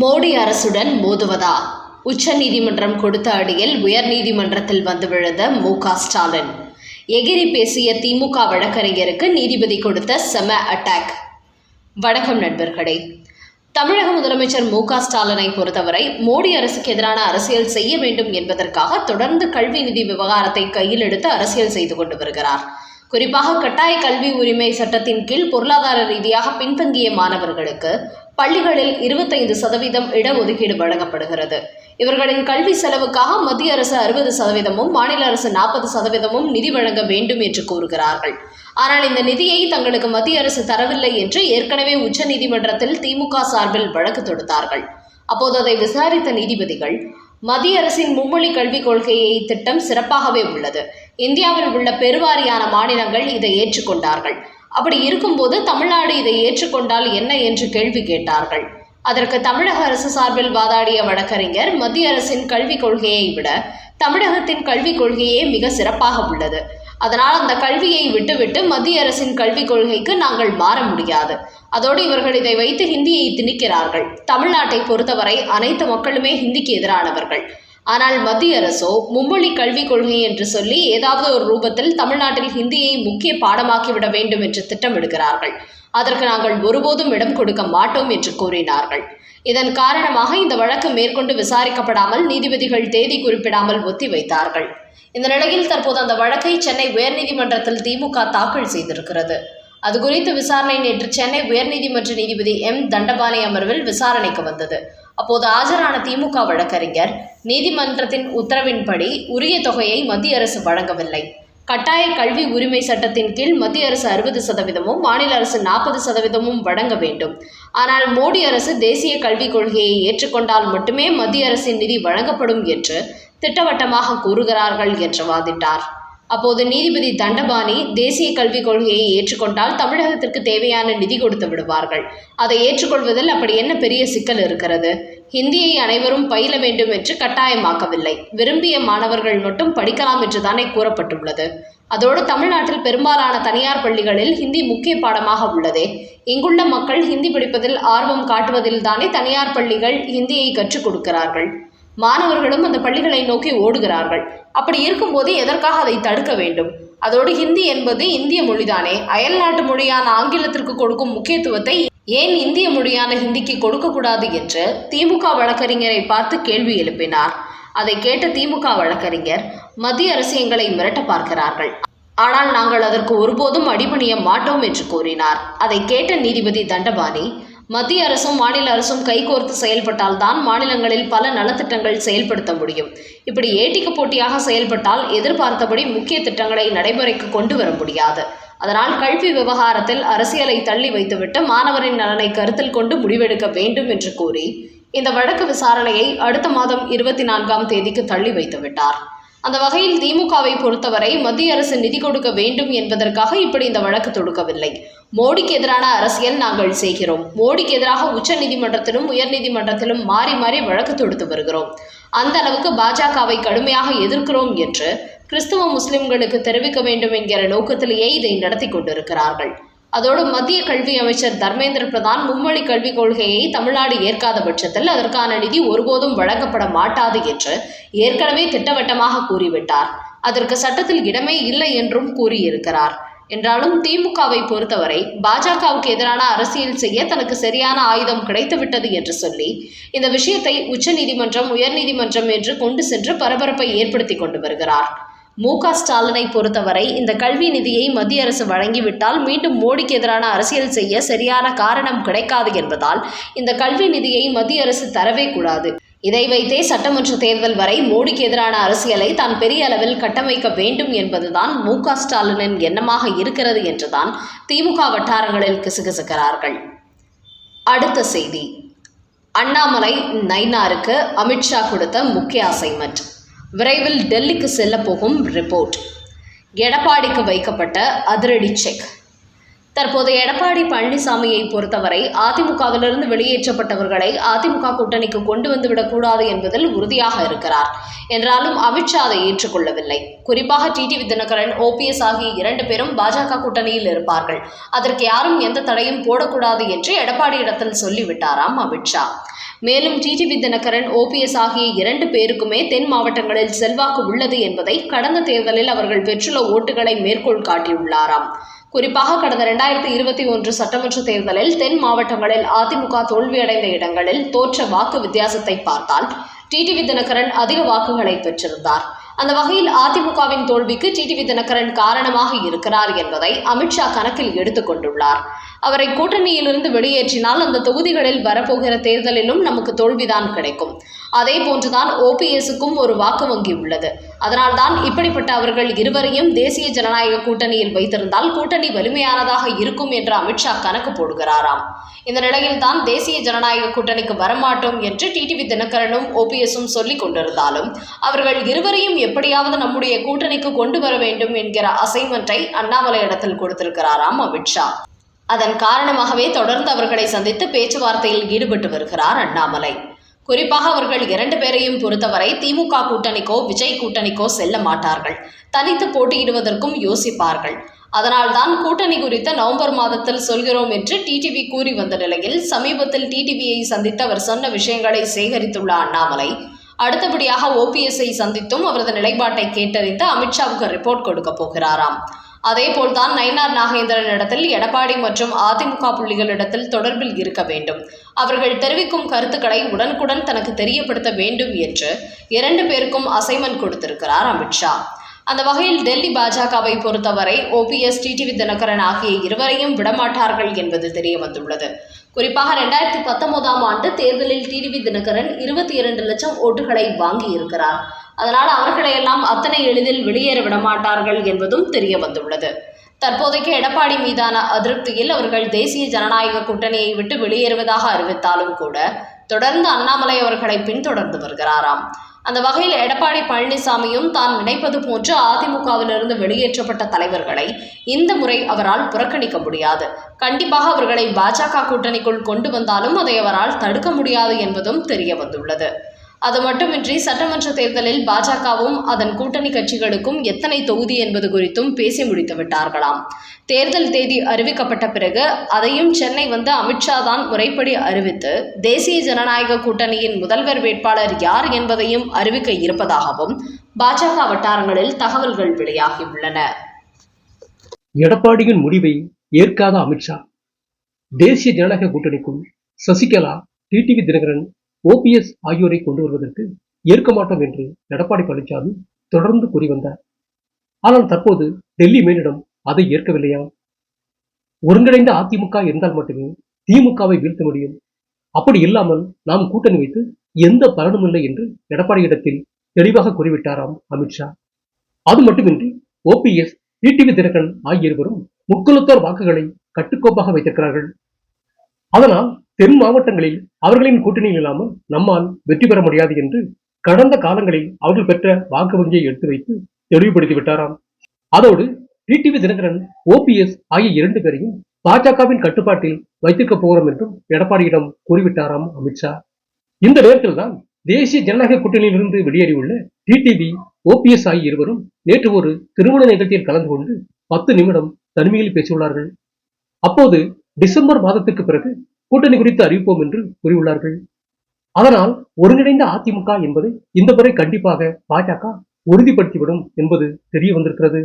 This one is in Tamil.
மோடி அரசுடன் மோதுவதா? உச்சநீதிமன்றம் கொடுத்த அடியில் உயர்நீதிமன்றத்தில் வந்து விழுந்த மு க ஸ்டாலின். எகிரி பேசிய திமுக வழக்கறிஞருக்கு நீதிபதி கொடுத்த செம அட்டாக். வணக்கம் நண்பர்களே. தமிழக முதலமைச்சர் மு க ஸ்டாலினை பொறுத்தவரை மோடி அரசுக்கு எதிரான அரசியல் செய்ய வேண்டும் என்பதற்காக தொடர்ந்து கல்வி நிதி விவகாரத்தை கையில் எடுத்து அரசியல் செய்து கொண்டு வருகிறார். குறிப்பாக கட்டாய கல்வி உரிமை சட்டத்தின் கீழ் பொருளாதார ரீதியாக பின்தங்கிய மாணவர்களுக்கு பள்ளிகளில் இருபத்தைந்து சதவீதம் இடஒதுக்கீடு வழங்கப்படுகிறது. இவர்களின் கல்வி செலவுக்காக மத்திய அரசு அறுபது சதவீதமும் மாநில அரசு நாற்பது சதவீதமும் நிதி வழங்க வேண்டும் என்று கூறுகிறார்கள். ஆனால் இந்த நிதியை தங்களுக்கு மத்திய அரசு தரவில்லை என்று ஏற்கனவே உச்சநீதிமன்றத்தில் திமுக சார்பில் வழக்கு தொடுத்தார்கள். அப்போது அதை விசாரித்த நீதிபதிகள் மத்திய அரசின் மும்மொழி கல்விக் கொள்கையை திட்டம் சிறப்பாகவே உள்ளது. இந்தியாவில் உள்ள பெருவாரியான மாநிலங்கள் இதை ஏற்றுக்கொண்டார்கள். அப்படி இருக்கும்போது தமிழ்நாடு இதை ஏற்றுக்கொண்டால் என்ன என்று கேள்வி கேட்டார்கள். அதற்கு தமிழக அரசு சார்பில் வாதாடிய வழக்கறிஞர் மத்திய அரசின் கல்விக் கொள்கையை விட தமிழகத்தின் கல்விக் கொள்கையே மிக சிறப்பாக உள்ளது. அதனால் அந்த கல்வியை விட்டுவிட்டு மத்திய அரசின் கல்விக் கொள்கைக்கு நாங்கள் மாற முடியாது. அதோடு இவர்கள் இதை வைத்து ஹிந்தியை திணிக்கிறார்கள். தமிழ்நாட்டை பொறுத்தவரை அனைத்து மக்களுமே ஹிந்திக்கு எதிரானவர்கள். ஆனால் மத்திய அரசோ மும்மொழி கல்விக் கொள்கை என்று சொல்லி ஏதாவது ஒரு ரூபத்தில் தமிழ்நாட்டில் ஹிந்தியை முக்கிய பாடமாக்கிவிட வேண்டும் என்று திட்டமிடுகிறார்கள். அதற்கு நாங்கள் ஒருபோதும் இடம் கொடுக்க மாட்டோம் என்று கூறினார்கள். இதன் காரணமாக இந்த வழக்கு மேற்கொண்டு விசாரிக்கப்படாமல் நீதிபதிகள் தேதி குறிப்பிடாமல் ஒத்திவைத்தார்கள். இந்த நிலையில் தற்போது அந்த வழக்கை சென்னை உயர்நீதிமன்றத்தில் திமுக தாக்கல் செய்திருக்கிறது. அது குறித்து விசாரணை நேற்று சென்னை உயர்நீதிமன்ற நீதிபதி எம். தண்டபாணி அமர்வில் விசாரணைக்கு வந்தது. அப்போது ஆஜரான திமுக வழக்கறிஞர் நீதிமன்றத்தின் உத்தரவின்படி உரிய தொகையை மத்திய அரசு வழங்கவில்லை. கட்டாய கல்வி உரிமை சட்டத்தின் கீழ் மத்திய அரசு அறுபது சதவீதமும் மாநில அரசு நாற்பது சதவீதமும் வழங்க வேண்டும். ஆனால் மோடி அரசு தேசிய கல்விக் கொள்கையை ஏற்றுக்கொண்டால் மட்டுமே மத்திய அரசின் நிதி வழங்கப்படும் என்று திட்டவட்டமாக கூறுகிறார்கள் என்று வாதிட்டார். அப்போது நீதிபதி தண்டபாணி தேசிய கல்விக் கொள்கையை ஏற்றுக்கொண்டால் தமிழகத்திற்கு தேவையான நிதி கொடுத்து விடுவார்கள். அதை ஏற்றுக்கொள்வதில் அப்படி என்ன பெரிய சிக்கல் இருக்கிறது? ஹிந்தியை அனைவரும் பயில வேண்டும் என்று கட்டாயமாக்கவில்லை. விரும்பிய மாணவர்கள் மட்டும் படிக்கலாம் என்று தானே கூறப்பட்டுள்ளது. அதோடு தமிழ்நாட்டில் பெரும்பாலான தனியார் பள்ளிகளில் ஹிந்தி முக்கிய பாடமாக உள்ளதே. இங்குள்ள மக்கள் ஹிந்தி படிப்பதில் ஆர்வம் காட்டுவதில் தானே தனியார் பள்ளிகள் ஹிந்தியை கற்றுக் கொடுக்கிறார்கள். மாணவர்களும் அந்த பள்ளிகளை நோக்கி ஓடுகிறார்கள். அப்படி இருக்கும்போது எதற்காக அதை தடுக்க வேண்டும்? அதோடு ஹிந்தி என்பது இந்திய மொழிதானே. அயல்நாட்டு மொழியான ஆங்கிலத்திற்கு கொடுக்கும் முக்கியத்துவத்தை ஏன் இந்திய மொழியான ஹிந்திக்கு கொடுக்கக்கூடாது என்று திமுக வழக்கறிஞரை பார்த்து கேள்வி எழுப்பினார். அதை கேட்ட திமுக வழக்கறிஞர் மத்திய அரசு எங்களை மிரட்ட பார்க்கிறார்கள். ஆனால் நாங்கள் அதற்கு ஒருபோதும் அடிபணிய மாட்டோம் என்று கூறினார். அதை கேட்ட நீதிபதி தண்டபாணி மத்திய அரசும் மாநில அரசும் கைகோர்த்து செயல்பட்டால் தான் மாநிலங்களில் பல நலத்திட்டங்கள் செயல்படுத்த முடியும். இப்படி ஏட்டிக்கு போட்டியாக செயல்பட்டால் எதிர்பார்த்தபடி முக்கிய திட்டங்களை நடைமுறைக்கு கொண்டு வர முடியாது. அதனால் கல்வி விவகாரத்தில் அரசியலை தள்ளி வைத்துவிட்டு மாணவரின் நலனை கருத்தில் கொண்டு முடிவெடுக்க வேண்டும் என்று கூறி இந்த வழக்கு விசாரணையை அடுத்த மாதம் இருபத்தி நான்காம் தேதிக்கு தள்ளி வைத்துவிட்டார். அந்த வகையில் திமுகவை பொறுத்தவரை மத்திய அரசு நிதி கொடுக்க வேண்டும் என்பதற்காக இப்படி இந்த வழக்கு தொடுக்கவில்லை. மோடிக்கு எதிரான அரசியல் நாங்கள் செய்கிறோம். மோடிக்கு எதிராக உச்ச நீதிமன்றத்திலும் உயர்நீதிமன்றத்திலும் மாறி மாறி வழக்கு தொடுத்து வருகிறோம். அந்த அளவுக்கு பாஜகவை கடுமையாக எதிர்க்கிறோம் என்று கிறிஸ்துவ முஸ்லிம்களுக்கு தெரிவிக்க வேண்டும் என்கிற நோக்கத்திலேயே இதை நடத்தி கொண்டிருக்கிறார்கள். அதோடு மத்திய கல்வி அமைச்சர் தர்மேந்திர பிரதான் மும்மொழி கல்விக் கொள்கையை தமிழ்நாடு ஏற்காத பட்சத்தில் அதற்கான நிதி ஒருபோதும் வழங்கப்பட மாட்டாது என்று ஏற்கனவே திட்டவட்டமாக கூறிவிட்டார். அதற்கு சட்டத்தில் இடமே இல்லை என்றும் கூறியிருக்கிறார். என்றாலும் திமுகவை பொறுத்தவரை பாஜகவுக்கு எதிரான அரசியல் செய்ய தனக்கு சரியான ஆயுதம் கிடைத்துவிட்டது என்று சொல்லி இந்த விஷயத்தை உச்சநீதிமன்றம் உயர்நீதிமன்றம் என்று கொண்டு சென்று பரபரப்பை ஏற்படுத்தி கொண்டு வருகிறார். மு க ஸ்டாலினை பொறுத்தவரை இந்த கல்வி நிதியை மத்திய அரசு வழங்கிவிட்டால் மீண்டும் மோடிக்கு எதிரான அரசியல் செய்ய சரியான காரணம் கிடைக்காது என்பதால் இந்த கல்வி நிதியை மத்திய அரசு தரவே கூடாது. இதை வைத்தே சட்டமன்ற தேர்தல் வரை மோடிக்கு எதிரான அரசியலை தான் பெரிய அளவில் கட்டமைக்க வேண்டும் என்பதுதான் மு க ஸ்டாலினின் எண்ணமாக இருக்கிறது என்றுதான் திமுக வட்டாரங்களில் கிசுகிசுக்கிறார்கள். அடுத்த செய்தி. அண்ணாமலை நைனாருக்கு அமித்ஷா கொடுத்த முக்கிய அசைன்மெண்ட் விரைவில் டெல்லிக்கு செல்ல போகும் ரிப்போர்ட் எடப்பாடிக்கு வைக்கப்பட்ட அதிரடி செக் தற்போது எடப்பாடி பழனிசாமியை பொறுத்தவரை அதிமுகவிலிருந்து வெளியேற்றப்பட்டவர்களை அதிமுக கூட்டணிக்கு கொண்டு வந்து விடக்கூடாது என்பதில் உறுதியாக இருக்கிறார். என்றாலும் அமித்ஷா அதை ஏற்றுக்கொள்ளவில்லை. குறிப்பாக டிடிவி தினகரன் ஓபிஎஸ் ஆகிய இரண்டு பேரும் பாஜக கூட்டணியில் இருப்பார்கள். அதற்கு யாரும் எந்த தடையும் போடக்கூடாது என்று எடப்பாடியிடத்தில் சொல்லிவிட்டாராம் அமித்ஷா. மேலும் டிடிவி தினகரன் ஓபிஎஸ் ஆகிய இரண்டு பேருக்குமே தென் மாவட்டங்களில் செல்வாக்கு உள்ளது என்பதை கடந்த தேர்தலில் அவர்கள் பெற்றுள்ள ஓட்டுகளை மேற்கோள் காட்டியுள்ளாராம். குறிப்பாக கடந்த இரண்டாயிரத்தி இருபத்தி ஒன்று சட்டமன்ற தேர்தலில் தென் மாவட்டங்களில் அதிமுக தோல்வியடைந்த இடங்களில் தோற்ற வாக்கு வித்தியாசத்தை பார்த்தால் டிடிவி தினகரன் அதிக வாக்குகளை பெற்றிருந்தார். அந்த வகையில் அதிமுகவின் தோல்விக்கு டிடிவி தினகரன் காரணமாக இருக்கிறார் என்பதை அமித்ஷா கணக்கில் எடுத்துக் கொண்டுள்ளார். அவரை கூட்டணியிலிருந்து வெளியேற்றினால் அந்த தொகுதிகளில் வரப்போகிற தேர்தலிலும் நமக்கு தோல்விதான் கிடைக்கும். அதே போன்றுதான் ஓபிஎஸ்க்கும் ஒரு வாக்கு வங்கி உள்ளது. அதனால்தான் இப்படிப்பட்ட அவர்கள் இருவரையும் தேசிய ஜனநாயக கூட்டணியில் வைத்திருந்தால் கூட்டணி வலிமையானதாக இருக்கும் என்று அமித்ஷா கணக்கு போடுகிறாராம். இந்த நிலையில் தான் தேசிய ஜனநாயக கூட்டணிக்கு வரமாட்டோம் என்று டிடிவி தினகரனும் ஓபிஎஸும் சொல்லிக் கொண்டிருந்தாலும் அவர்கள் இருவரையும் எப்படியாவது நம்முடைய கூட்டணிக்கு கொண்டு வர வேண்டும் என்கிற அசைன்மெண்ட்டை அண்ணாமலை இடத்தில் கொடுத்திருக்கிறாராம் அமித்ஷா அதன் காரணமாகவே தொடர்ந்து அவர்களை சந்தித்து பேச்சுவார்த்தையில் ஈடுபட்டு வருகிறார் அண்ணாமலை. குறிப்பாக அவர்கள் இரண்டு பேரையும் பொறுத்தவரை திமுக கூட்டணிக்கோ விஜய் கூட்டணிக்கோ செல்ல மாட்டார்கள். தனித்து போட்டியிடுவதற்கும் யோசிப்பார்கள். அதனால்தான் கூட்டணி குறித்த நவம்பர் மாதத்தில் சொல்கிறோம் என்று டிடிவி கூறி வந்த நிலையில் சமீபத்தில் டிடிவியை சந்தித்து அவர் சொன்ன விஷயங்களை சேகரித்துள்ள அண்ணாமலை அடுத்தபடியாக ஓபிஎஸ்ஐ சந்தித்தும் அவரது நிலைப்பாட்டை கேட்டறிந்து அமித்ஷாவுக்கு ரிப்போர்ட் கொடுக்க போகிறாராம். அதேபோல்தான் நயினார் நாகேந்திரன் இடத்தில் எடப்பாடி மற்றும் அதிமுக புள்ளிகளிடத்தில் தொடர்பில் இருக்க வேண்டும். அவர்கள் தெரிவிக்கும் கருத்துக்களை உடனுக்குடன் தனக்கு தெரியப்படுத்த வேண்டும் என்று இரண்டு பேருக்கும் அசைன்மெண்ட் கொடுத்திருக்கிறார் அமித்ஷா அந்த வகையில் டெல்லி பாஜகவை பொறுத்தவரை ஓபிஎஸ் டிடிவி தினகரன் ஆகிய இருவரையும் விடமாட்டார்கள் என்பது தெரிய வந்துள்ளது குறிப்பாக ரெண்டாயிரத்தி பத்தொன்பதாம் ஆண்டு தேர்தலில் டிடிவி தினகரன் இருபத்தி இரண்டு லட்சம் ஓட்டுகளை வாங்கி அதனால் அவர்களையெல்லாம் அத்தனை எளிதில் வெளியேற விடமாட்டார்கள் என்பதும் தெரிய வந்துள்ளது. தற்போதைக்கு எடப்பாடி மீதான அதிருப்தியில் அவர்கள் தேசிய ஜனநாயக கூட்டணியை விட்டு வெளியேறுவதாக அறிவித்தாலும் கூட தொடர்ந்து அண்ணாமலை அவர்களை பின்தொடர்ந்து வருகிறாராம். அந்த வகையில் எடப்பாடி பழனிசாமியும் தான் நினைப்பது போன்று அதிமுகவிலிருந்து வெளியேற்றப்பட்ட தலைவர்களை இந்த முறை அவரால் புறக்கணிக்க முடியாது. கண்டிப்பாக அவர்களை பாஜக கூட்டணிக்குள் கொண்டு வந்தாலும் அதை அவரால் தடுக்க முடியாது என்பதும் தெரிய வந்துள்ளது. அது மட்டுமின்றி சட்டமன்ற தேர்தலில் பாஜகவும் அதன் கூட்டணி கட்சிகளுக்கும் எத்தனை தொகுதி என்பது குறித்தும் பேசி முடித்து விட்டார்களாம். தேர்தல் தேதி அறிவிக்கப்பட்ட பிறகு அதையும் சென்னை வந்து அமித்ஷா தான் முறைப்படி அறிவித்து தேசிய ஜனநாயக கூட்டணியின் முதல்வர் வேட்பாளர் யார் என்பதையும் அறிவிக்க இருப்பதாகவும் பாஜக வட்டாரங்களில் தகவல்கள் வெளியாகியுள்ளன எடப்பாடியின் முடிவை ஏற்காத அமித்ஷா தேசிய ஜனநாயக கூட்டணிக்கும் சசிகலா டிடிவி தினகரன் ஓபிஎஸ் ஆகியோரை கொண்டு வருவதற்கு ஏற்க மாட்டோம் என்று எடப்பாடி பழனிசாமி தொடர்ந்து கூறி வந்தார். ஆனால் தற்போது டெல்லி மேலிடம் அதை ஏற்கவில்லையா? ஒருங்கிணைந்த அதிமுக இருந்தால் மட்டுமே திமுகவை வீழ்த்த முடியும். அப்படி இல்லாமல் நாம் கூட்டணி வைத்து எந்த பலனும் இல்லை என்று எடப்பாடி இடத்தில் தெளிவாக கூறிவிட்டாராம் அமித்ஷா அது மட்டுமின்றி ஓபிஎஸ் டிடிவி தினகரன் ஆகிய இருவரும் முக்குலத்தோர் வாக்குகளை கட்டுக்கோப்பாக வைத்திருக்கிறார்கள். அதனால் தென் மாவட்டங்களில் அவர்களின் கூட்டணியில் இல்லாமல் நம்மால் வெற்றி பெற முடியாது என்று கடந்த காலங்களில் அவர்கள் பெற்ற வாக்கு வங்கியை எடுத்து வைத்து தெளிவுபடுத்தி விட்டாராம். அதோடு டிடிவி தினகரன் ஓபிஎஸ் ஆகிய இரண்டு பேரையும் பாஜகவின் கட்டுப்பாட்டில் வைத்திருக்க போகிறோம் என்றும் எடப்பாடியிடம் கூறிவிட்டாராம் அமித்ஷா இந்த நேரத்தில் தான் தேசிய ஜனநாயக கூட்டணியிலிருந்து வெளியேறியுள்ள டிடிவி ஓபிஎஸ் ஆகிய இருவரும் நேற்று ஒரு திருமண நிகழ்ச்சியில் கலந்து கொண்டு பத்து நிமிடம் தனிமையில் பேசியுள்ளார்கள். அப்போது டிசம்பர் மாதத்துக்கு பிறகு கூட்டணி குறித்து அறிவிப்போம் என்று கூறியுள்ளார்கள். அதனால் ஒருங்கிணைந்த அதிமுக என்பதை இந்த முறை கண்டிப்பாக பாஜக உறுதிப்படுத்திவிடும் என்பது தெரிய வந்திருக்கிறது.